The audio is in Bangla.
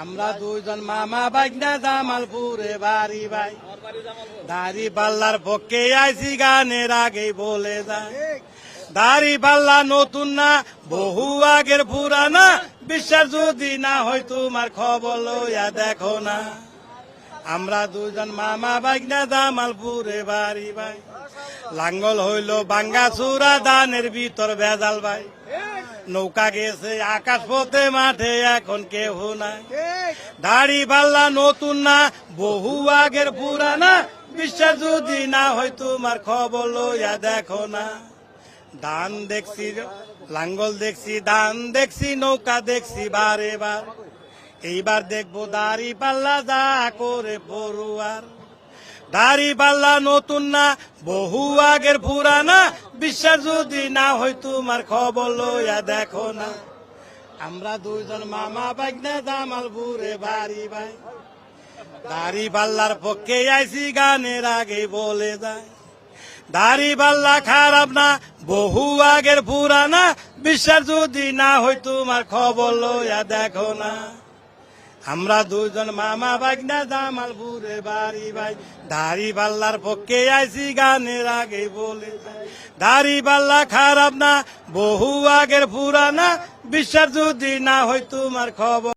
আমরা দুইজন মামা বাইকনা জামালপুরে বাড়ি ভাই দাড়ি পাল্লার পক্ষে আইসি গানের আগে বলে যায় দাড়ি পাল্লা নতুন না, বহু আগের পুরানা। বিশ্বাস যদি না হয় তোমার খবর লইয়া দেখো না। আমরা দুজন মামা বাইকনা জামালপুরে বাড়ি ভাই লাঙ্গল হইল বাঙ্গা চূড়া দানের ভিতর ভেজাল ভাই নৌকা গেছে আকাশ পথে মাঠে এখন কেহ নাই। দাড়ি পাল্লা নতুন না বহু আগের পুরানা বিশ্বাস যদি না হয় তোমার খবর লইয়া দেখো না। ধান দেখছি লাঙ্গল দেখছি ধান দেখছি নৌকা দেখছি বারে বার এইবার দেখব দাড়ি পাল্লা যা করে পড়ুয়ার। দাড়ি পাল্লা নতুন না বহু আগের পুরানা বিশ্বাস যদি না হয় তোমার খবর লইয়া দেখো না। আমরা দুইজন মামা বাইকনা জামালপুরে বাড়ি ভাই দাড়ি পাল্লার পক্ষে আইসি গানের আগে বলে যায় দাড়ি পাল্লা খারাপ না, বহু আগের পুরানা। বিশ্বাস যদি না হয় তোমার খবর লইয়া দেখো না। আমরা দুজন মামা বাগনা জামালপুরে বাড়ি ভাই। দাড়ি পাল্লার পক্ষে আইসি গানের আগে বলে দাড়ি পাল্লা খারাপ না, বহু আগের পুরানা, বিশ্বাস যদি না হয় তোমার খবর।